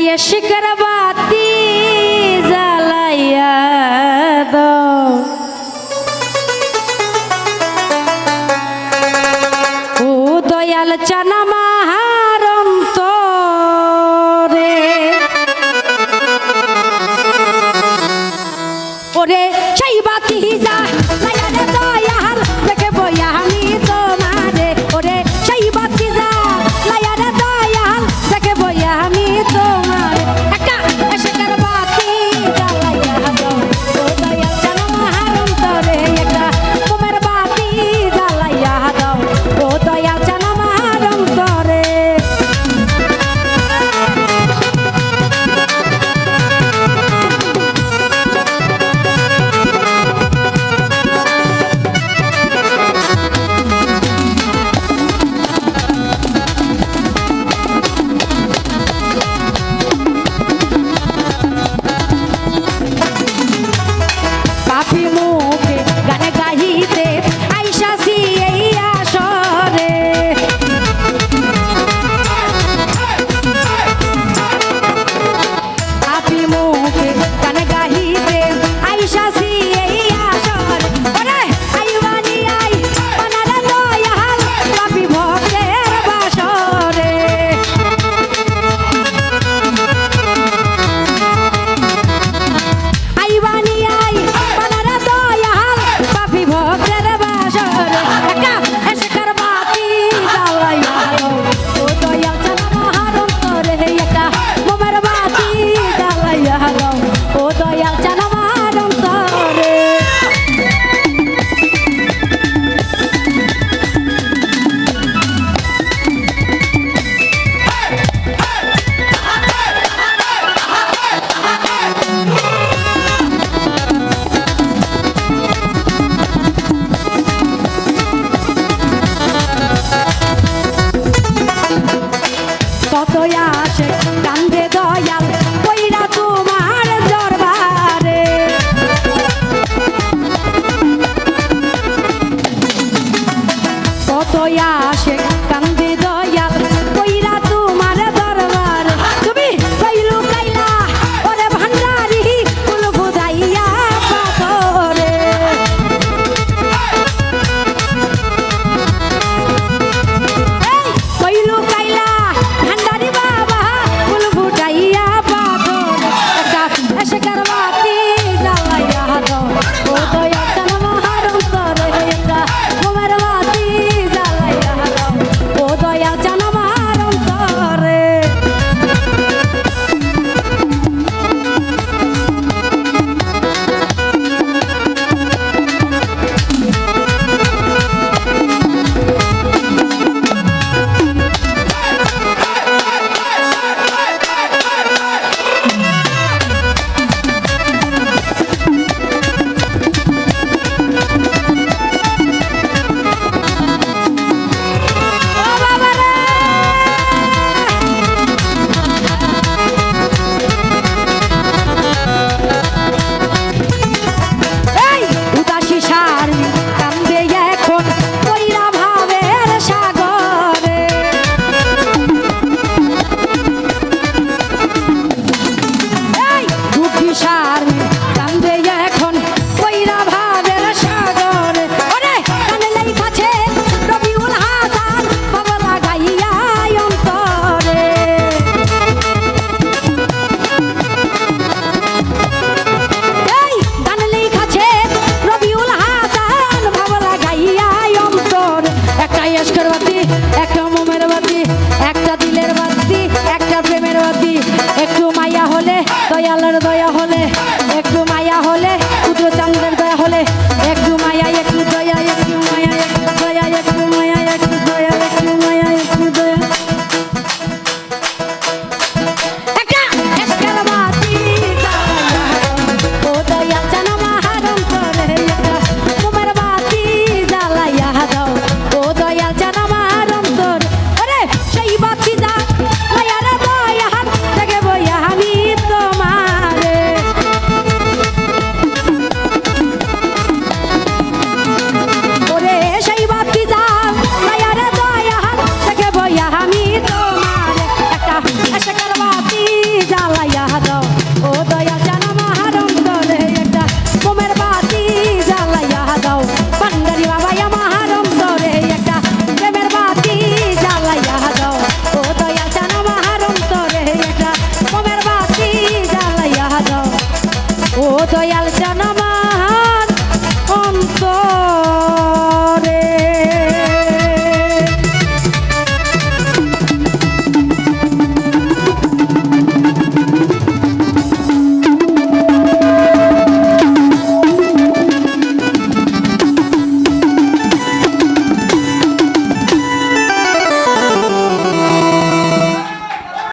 জ্বালাইয়া শিকার বাতি জ্বালাইয়া দ ও দয়াল চানামা ওরে আসে কান্ধে দয়াল কইরা তোমার দরবারে। কত আসে দয়ালের দয়া হলে